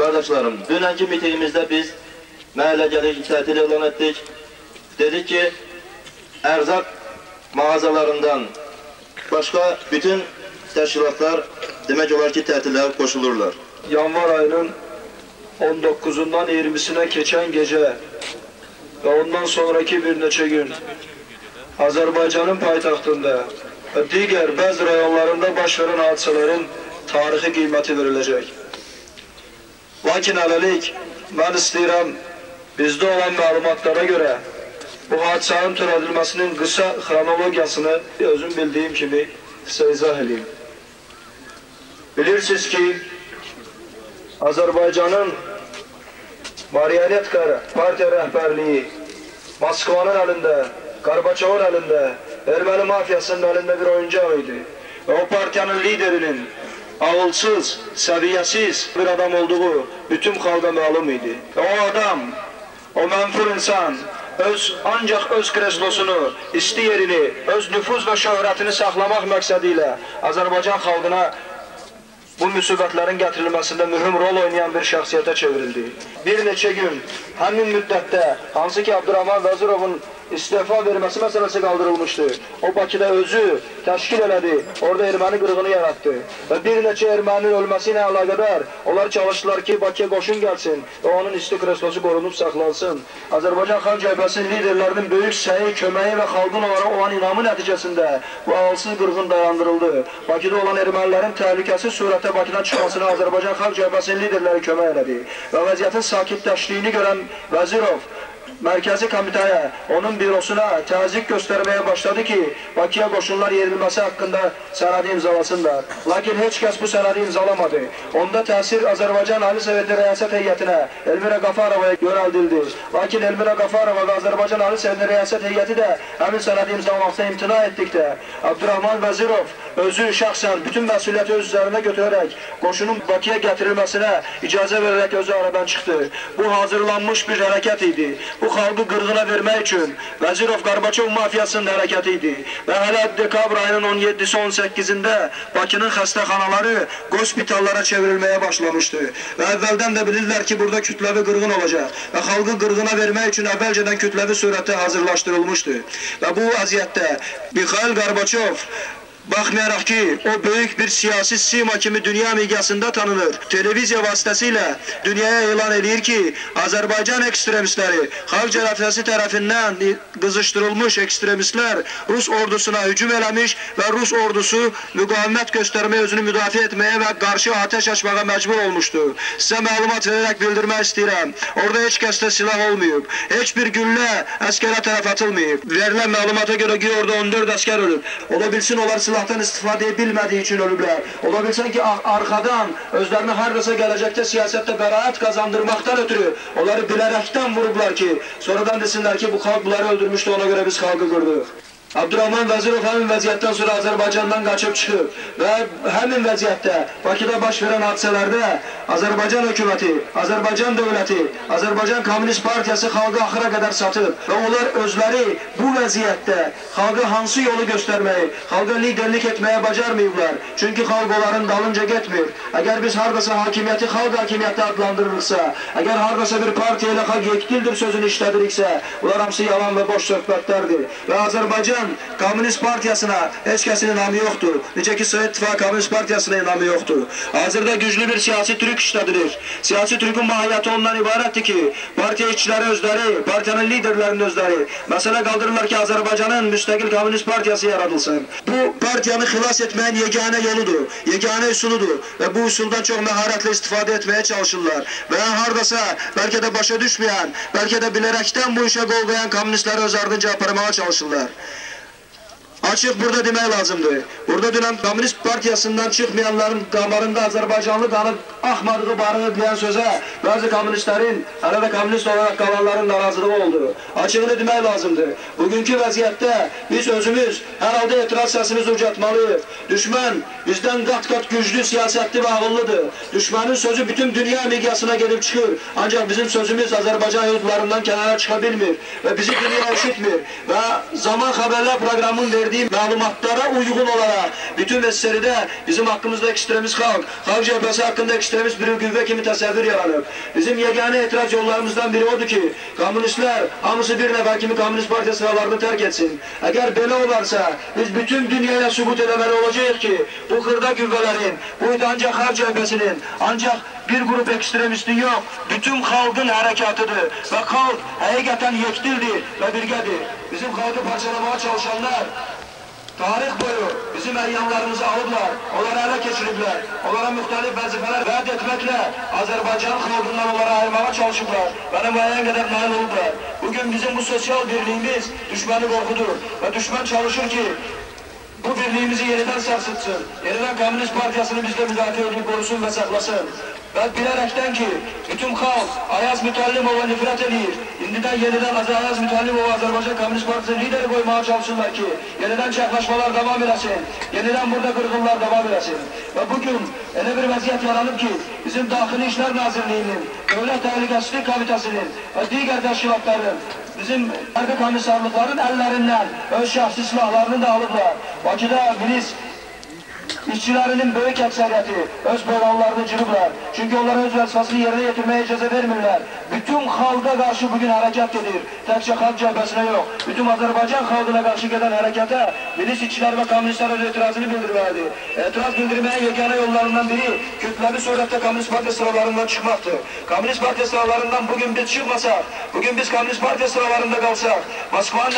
Kardeşlerim, dünenki mitingimizde biz mahalle gelir tatil ilan ettik. Dedik ki erzak mağazalarından başka bütün teşkilatlar demek olar ki tatillere koşulurlar. yanvar ayının 19'undan 20'sine geçen gece ve ondan sonraki bir neçe gün Azerbaycan'ın payitahtında ve diğer bazı rayonlarında baş veren hadiselerin tarihi kıymeti verilecek. Lakin hələlik mən istəyirəm bizdə olan məlumatlara görə bu hadisənin törədilməsinin qısa xronologiyasını özüm bildiyim kimi sizə izah edeyim. Bilirsiniz ki, Azərbaycanın marionetka partiya rəhbərliyi Moskvanın əlində, Qarbaçovun əlində, erməni mafiyasının əlində bir oyuncaq idi. Və o partiyanın liderinin ağılsız, səviyyəsiz bir adam olduğu bütün xalqa məlum idi. O adam, o mənfur insan öz ancaq öz kreslosunu, isti yerini, öz nüfuz və şöhrətini saxlamaq məqsədi ilə Azərbaycan xalqına bu müsibətlərin gətirilməsində mühüm rol oynayan bir şəxsiyyətə çevrildi. Bir neçə gün həmin müddətdə hansı ki Abdurrahman Vəzirovun istefa verməsi məsələsi qaldırılmışdı. O Bakıda özü təşkil elədi, orada erməni qırğını yaratdı. Və bir neçə erməninin ölməsi ilə əlaqədar onlar çalışdılar ki, Bakıya qoşun gəlsin və onun isti kreslosu qorunub saxlansın. Azərbaycan Xalq Cəbhəsinin liderlərinin böyük səyi, köməyi və xalqın onlara olan inamı nəticəsində bu ağılsız qırğın dayandırıldı. Bakıda olan ermənilərin təhlükəsiz surətdə Bakıdan çıxmasına Azərbaycan Xalq Cəbhəsinin liderləri kömək elədi. Və vəziyyətin sakitləşdiyini görən Vəzirov Mərkəzi komitəyə, onun bürosuna təzyiq göstərməyə başladı ki, Bakıya qoşunlar yerilməsi haqqında sənədi imzalasınlar. Lakin heç kəs bu sənədi imzalamadı. Onda təsir Azərbaycan Ali Soveti Rəyasət Heyətinə, Elmira Qafarovaya yönəldildi. Lakin Elmira Qafarova və Azərbaycan Ali Soveti Rəyasət Heyəti də həmin sənədi imzalamakta imtina etdikdə, Abdurrahman Vəzirov özü şəxsən bütün məsuliyyəti öz üzərinə götürərək qoşunun Bakıya gətirilməsinə icazə verərək özü aradan çıxdı. Bu hazırlanmış bir hərəkət idi. Bu xalqı qırğına vermək üçün Vəzirov Qarbaçov mafiyasının hərəkəti idi. Və hələ dekabr ayının 17-si 18-də Bakının xəstəxanaları qospitallara çevrilməyə başlamışdı. Və əvvəldən də bilirlər ki, burada kütləvi qırğın olacaq və xalqı qırğına vermək üçün əvvəlcədən kütləvi surətdə hazırlaşdırılmışdı. Və bu vəziyyətdə Mikhail Qarbaçov Baxmayaraq ki, o böyük bir siyasi sima kimi dünya miqyasında tanınır. Televiziya vasitəsilə dünyaya elan edir ki, Azərbaycan ekstremistləri xalq cəbhəsi tərəfindən qızışdırılmış ekstremistlər Rus ordusuna hücum eləmiş və Rus ordusu müqavimət göstərməyə, özünü müdafiə etməyə və qarşı atəş açmağa məcbur olmuşdur. Sizə məlumat verərək bildirmək istəyirəm. Orada heç kəsdə silah olmayıb. Heç bir güllə əskərə tərəf atılmayıb. Verilən məlumata görə ki, orada 14 əskər ölüb. Ola bilsin onlar silahdan istifadə bilmədiyi üçün ölüblər. Ola bilsin ki, ar- arxadan özlərini hardasa gələcəkdə siyasətdə bəraət qazandırmaqdan ötürü onları bilərəkdən vurublar ki, sonradan desinlər ki, bu xalq bunları öldürmüşdü, ona görə biz xalqı qırdıq. Abdurrahman Vəzirov həmin vəziyyətdən sonra Azərbaycandan qaçıb çıxıb və həmin vəziyyətdə Bakıda baş verən hadisələrdə Azərbaycan hökuməti, Azərbaycan dövləti, Azərbaycan Komünist Partiyası xalqı axıra qədər satıb və onlar özləri bu vəziyyətdə xalqa hansı yolu göstərməyi, xalqa liderlik etməyə bacarmayıblar. Çünki xalq onların dalınca getmir. Əgər biz hardasa hakimiyyəti xalq hakimiyyəti adlandırırıqsa, əgər hardasa bir partiya ilə xalq yekdildir sözünü işlədiriksə, bunlar hamısı yalan və boş söhbətlərdir. Və Azərbaycan Komünist Partiyasına heç kəsin inamı yoxdur. Necə ki Sovet İttifaqı Komünist Partiyasına inamı yoxdur. Hazırda güclü bir siyasi trük işlədilir. Siyasi trükün mahiyyəti ondan ibarətdir ki, partiya işçiləri özləri, partiyanın liderlərinin özləri məsələ qaldırırlar ki, Azərbaycanın müstəqil Komünist Partiyası yaradılsın. Bu partiyanı xilas etməyin yeganə yoludur, yeganə üsuludur və bu üsuldan çox məharətlə istifadə etməyə çalışırlar. Və hardasa bəlkə də başa düşməyən, bəlkə də bilərəkdən bu işə qol qoyan kommunistləri öz ardınca aparmağa çalışırlar. Açıq burada demək lazımdır. Burada dünən Komünist Partiyasından çıxmayanların damarında Azərbaycanlı qanı axmadığı barını deyən sözə bəzi kommunistlərin, hələ də kommunist olaraq qalanların narazılığı oldu. Açığını demək lazımdır. Bugünkü vəziyyətdə biz özümüz hər halda etiraz səsimizi ucatmalıyıq. Düşmən bizdən qat-qat güclü, siyasətli və ağıllıdır. Düşmənin sözü bütün dünya miqyasına gelib çıxır. Ancaq bizim sözümüz Azərbaycan hüdudlarından kənara çıxa bilmir və bizi dünya eşitmir. Və Zaman Xəbərlər proqramının verdiyi verdiği malumatlara uygun olarak bütün meselede bizim hakkımızda ekstremist halk, halk cephesi hakkında ekstremist bir güvve kimi təsəvvür yaranıb. Bizim yegane etiraz yollarımızdan biri odur ki, komünistler hamısı bir nefer kimi komünist partiya sıralarını terk etsin. Eğer böyle olarsa biz bütün dünyaya sübut edemeleri olacak ki bu kırda güvvelerin, bu ancak halk cephesinin, ancak bir grup ekstremistin yok, bütün halkın harekatıdır ve halk hakikaten yektildir ve birgedir. Bizim halkı parçalamaya çalışanlar Tarih boyu bizim eyyamlarımızı alıblar, onları ele geçiribler, onlara muhtelif vazifeler vaat etmekle Azerbaycan halkından onları ayırmaya çalışıblar. Benim müeyyen kadar nail oldular. Bugün bizim bu sosyal birliğimiz düşmanı korkudur ve düşman çalışır ki bu birliğimizi yeniden sarsıtsın. Yeniden Komünist Partiyasını bizle müdafaa edip korusun ve saklasın. Ben bilerekten ki bütün halk Ayaz Mütellimova nifret edir. İndiden yeniden Az- Ayaz Mütellimova Azerbaycan Komünist Partisi lideri koymaya çalışırlar ki yeniden çaklaşmalar devam edesin. Yeniden burada kırgınlar devam edesin. Ve bugün öyle bir vaziyet yaranıp ki bizim Daxili İşler Nazirliği'nin, Devlet Təhlükəsizlik Komitəsinin ve diğer teşkilatların bizim hərbi komissarlıkların ellerinden öz şahsi silahlarını da alıblar. Bakıda milis İşçilerinin büyük ekseriyyeti öz beyranlarını cırıblar. Çünkü onlara öz vəzifəsini yerine getirmeye icazə vermirlər. Bütün halka karşı bugün hareket edir. Təkcə halk cəbhəsinə yox. Bütün Azərbaycan xalqına qarşı gedən hərəkətə milis işçilər və kommunistlər öz etirazını bildirməlidir. Etiraz bildirməyin yegane yollarından biri kütləvi surətdə Komünist Partiya sıralarından çıxmaqdır. Komünist Partiya sıralarından bugün biz çıxmasaq, bugün biz Komünist Partiya sıralarında qalsaq, Moskvanın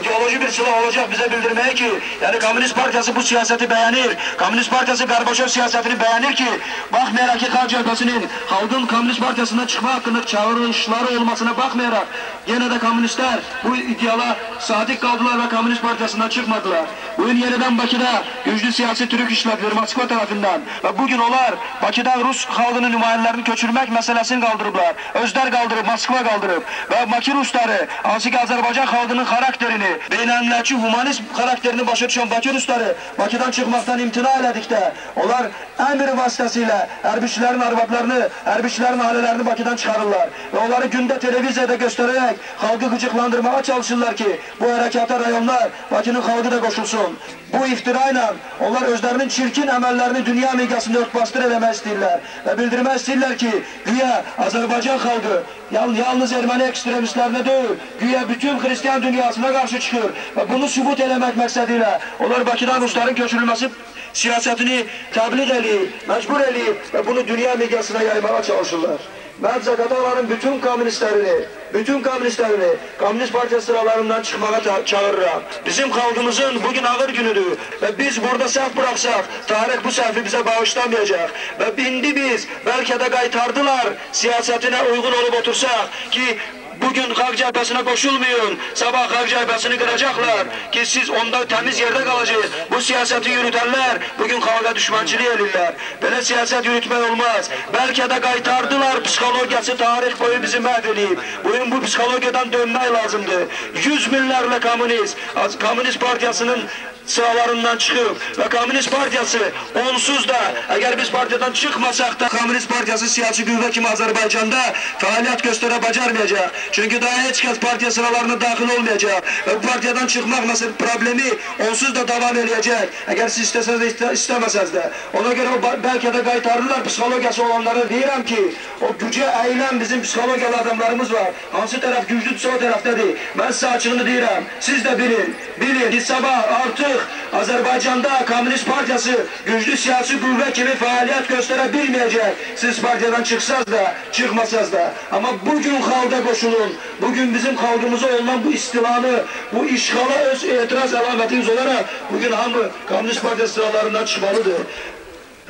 ideoloji bir silah olacaq bizə bildirməyə ki, yəni Komünist Partiyası bu siyaseti beğenir. Komünist Partiyası Gorbaçov siyasetini beğenir ki, bakmayarak ki Xalq Cəbhəsinin Xalqın Komünist Partiyasından çıxma haqqında çağırışları olmasına bakmayarak yine de komünistler bu ideala sadık kaldılar ve Komünist Partiyasından çıkmadılar. Bugün yeniden Bakı'da güçlü siyasi Türk işlevleri Moskva tarafından ve bugün onlar Bakı'dan Rus halkının nümayelerini köçürmek meselesini kaldırıblar. Özler kaldırıp Moskva kaldırıp ve Bakı Rusları ki Azerbaycan halkının karakterini, beynelmiləçi humanist karakterini başa düşen Bakı Rusları Bakı'dan çıkmaktan imtina elədikdə onlar emir vasıtasıyla hərbiçilərin arvadlarını, hərbiçilərin ailələrini Bakıdan çıxarırlar ve onları günde televizyada göstererek halkı gıcıklandırmaya çalışırlar ki bu harekata rayonlar Bakı'nın halkı da koşulsun. Bu iftirayla onlar özlerinin çirkin emellerini dünya miqyasında örtbastır eləmək istəyirlər və bildirmək istəyirlər ki, güya Azərbaycan xalqı yal- yalnız erməni ekstremistlərinə deyil, güya bütün Hristiyan dünyasına qarşı çıxır və bunu sübut eləmək məqsədilə onlar Bakıdan Rusların köçürülməsi siyasetini tebliğ eləyib, mecbur eləyib və bunu dünya miqyasına yaymaya çalışırlar. Ben Zakataların bütün komünistlerini, bütün komünistlerini Komünist Parti sıralarından çıkmaya çağırırım. Bizim halkımızın bugün ağır günüdür ve biz burada səhv bıraksak tarih bu səhvi bize bağışlamayacak. Ve indi biz belki de kaytardılar siyasetine uygun olup otursak ki Bugün Xalq Cəbhəsinə qoşulmayın, sabah Xalq Cəbhəsini qıracaqlar ki siz onda temiz yerde kalacağız. Bu siyaseti yürütenler bugün xalqa düşmançılık edirlər. Belə siyaset yürütmək olmaz. Belki de qaytardılar psixologiyası tarih boyu bizi məhv edib. Bugün bu psixologiyadan dönmək lazımdır. Yüz minlərlə komünist, Komünist Partiyasının sıralarından çıkıp ve Komünist Partiyası onsuz da eğer biz partiyadan çıkmasak da Komünist Partiyası siyasi güvve kimi Azerbaycan'da faaliyet göstere bacarmayacak. Çünkü daha hiç kez partiya sıralarına dahil olmayacak. Ve bu partiyadan çıkmak mesela problemi onsuz da devam edecek. Eğer siz isteseniz de iste, istemeseniz de. Ona göre belki de kaytarırlar psikologiyası olanları diyirəm ki o güce eğilen bizim psikologiyalı adamlarımız var. Hansı taraf güçlüdürse o taraftadır. Ben size açığını diyirəm. Siz de bilin. Bilin. Sabah artık Azerbaycan'da Komünist Partiyası güçlü siyasi kuvvet gibi faaliyet gösterebilmeyecek. Siz partiyadan çıksaz da çıkmasaz da. Ama bugün halda koşulun. Bugün bizim halkımıza olan bu istilanı, bu işgala öz itiraz alametiniz olarak bugün hamı Komünist Partiyası sıralarından çıkmalıdır.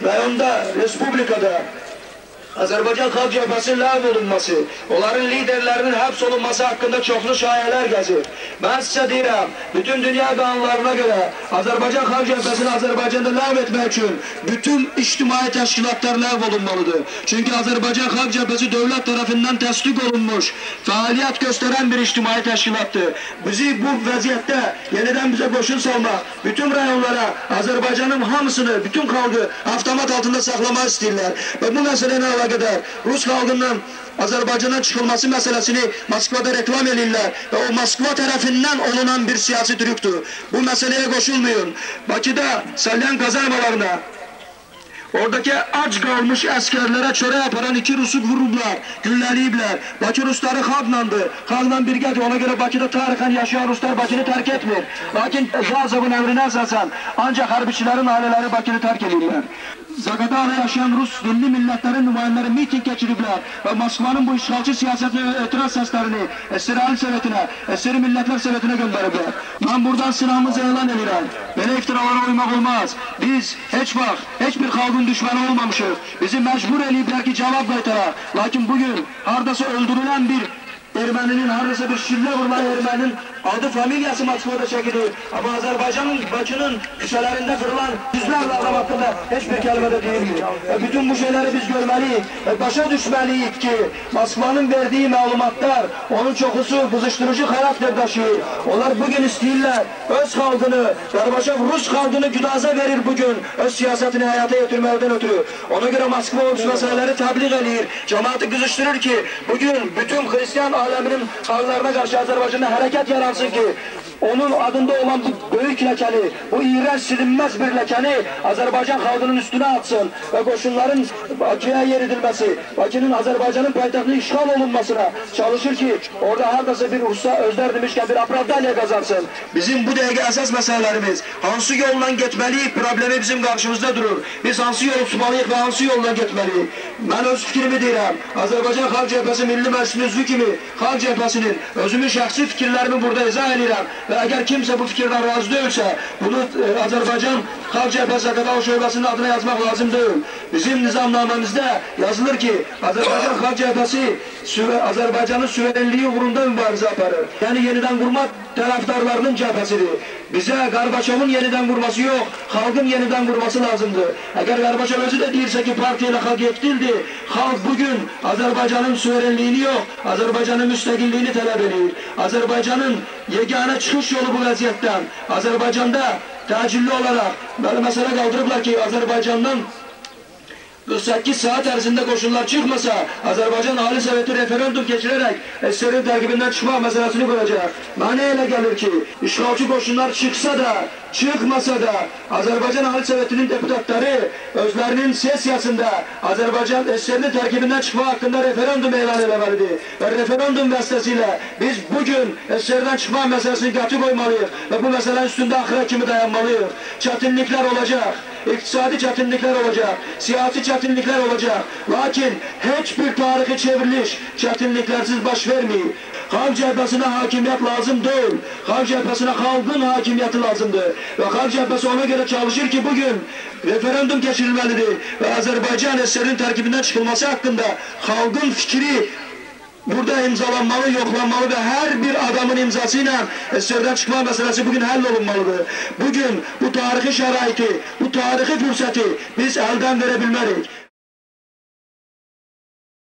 Rayonda, Respublikada Azerbaycan Xalq Cəbhəsinin ləğv olunması, onların liderlərinin həbs olunması haqqında çoxlu şayələr gəzir. Mən sizə deyirəm, bütün dünya qanunlarına görə Azərbaycan Xalq Cəbhəsini Azərbaycanda ləğv etmək üçün bütün ictimai təşkilatlar ləğv olunmalıdır. Çünki Azərbaycan Xalq Cəbhəsi dövlət tərəfindən təsdiq olunmuş, fəaliyyət göstərən bir ictimai təşkilatdır. Bizi bu vəziyyətdə yenidən bizə qoşun salmaq, bütün rayonlara Azərbaycanın hamısını, bütün xalqı avtomat altında saxlamaq istəyirlər. Və bu məsələni əlaqədar Rus xalqından Azərbaycandan çıxılması məsələsini Moskvada reklam edirlər və o Moskva tərəfindən olunan bir siyasi trükdür. Bu məsələyə qoşulmayın. Bakıda Salyan kazarmalarına Oradaki aç kalmış askerlere çöre yaparan iki Rus'u vururlar, gülleliyibler. Bakı Rusları halklandı, halkla birgədir. Ona göre Bakıda tarihen yaşayan Ruslar Bakını terk etmir. Lakin Yazov'un emrine esasen ancak harbiçilerin aileleri Bakını terk edirler. Zagatada yaşayan Rus dilli milletlerin nümayenleri miting geçiribler ve Moskva'nın bu işgalci siyasetine etiraz seslerini Esrali Sovetine, Esri Milletler Sovetine gönderibler. Ben buradan silahımızı elan edirəm. Belə iftiralara uymak olmaz. Biz hiç bak, hiçbir halkın düşmanı olmamışız. Bizi mecbur eləyiblər ki cevap qaytaraq. Lakin bugün hardasa öldürülen bir Erməninin hardasa bir şillə vurulan Erməninin adı familyası Moskvada çekilir. Ama Azerbaycan'ın, Bakı'nın küçelerinde kırılan yüzlerle adam hakkında hiçbir kelime de değildir. E bütün bu şeyleri biz görmeliyiz. E başa düşmeliyiz ki Moskva'nın verdiği malumatlar onun çokusu kızıştırıcı karakter taşıyor. Onlar bugün istiyorlar öz halkını, Gorbaçov Rus halkını güdaza verir bugün öz siyasetini hayata getirmekten ötürü. Ona göre Moskva o meseleleri tebliğ ediyor. Cemaati kızıştırır ki bugün bütün Hristiyan aleminin halklarına karşı Azerbaycan'da hareket yaransın ki onun adında olan bu büyük lekeni, bu iğrenç silinmez bir lekeni Azerbaycan halkının üstüne atsın ve koşunların Bakı'ya yeridilmesi, Bakı'nın Azerbaycan'ın payitahtının işgal olunmasına çalışır ki orada hardasa bir usta özler demişken bir apravdalya kazansın. Bizim bu dəqiqə əsas məsələlərimiz hansı yolla getməliyik problemi bizim qarşımızda durur. Biz hansı yolu tutmalıyıq və hansı yolla getməliyik. Mən öz fikrimi deyirəm. Azərbaycan Xalq Cəbhəsi Milli Məclisinin üzvü kimi Xalq Cəbhəsinin özümün şəxsi fikirlərimi burada izah edirəm və əgər kimsə bu fikirdən razı deyilsə, bunu e, Azərbaycan Xalq Cəbhəsi Aqadal Şöbəsinin adına yazmaq lazım deyil. Bizim nizamnaməmizdə yazılır ki, Azərbaycan Xalq Cəbhəsi süve, Azərbaycanın suverenliyi uğrunda mübarizə aparır. Yəni yenidən qurma tərəfdarlarının cəbhəsidir. Bizə Qarbaçovun yenidən qurması yox, xalqın yenidən qurması lazımdır. Əgər Qarbaçov özü də deyirsə ki, partiya ilə xalq yekdildir, xalq bugün Azərbaycanın suverenliyini yox, Azərbaycanın müstəqilliyini tələb edir. Azərbaycanın yeganə çıxış yolu bu vəziyyətdən. Azərbaycanda təcilli olaraq belə məsələ qaldırıblar ki, Azərbaycandan 48 saat ərzində qoşunlar çıxmasa, Azərbaycan Ali Soveti referendum keçirərək SSR-in tərkibindən çıxmaq məsələsini quracaq. Mənə elə gəlir ki, işğalçı qoşunlar çıxsa da, çıxmasa da, Azərbaycan Ali Sovetinin deputatları özlərinin sesiyasında Azərbaycan SSR-in tərkibindən çıxmaq haqqında referendum elan eləməlidir. Və referendum vasitəsilə biz bugün SSR-dən çıxmaq məsələsini qəti qoymalıyıq və bu məsələnin üstündə axıra kimi dayanmalıyıq. Çətinliklər olacaq iktisadi çətinliklər olacaq, siyasi çətinliklər olacaq. Lakin heç bir tarixi çevriliş çətinliklərsiz baş verməyib. Xalq cəbhəsinə hakimiyyət lazım deyil. Xalq cəbhəsinə xalqın hakimiyyəti lazımdır. Və xalq cəbhəsi ona görə çalışır ki, bugün referendum keçirilməlidir və Azərbaycan SSR-in tərkibindən çıxılması haqqında xalqın fikri burada imzalanmalı, yoxlanmalı və hər bir adamın imzası ilə SSR-dən çıxma məsələsi bugün həll olunmalıdır. Bugün bu tarixi şəraiti, bu tarixi fürsəti biz əldən verə bilmərik.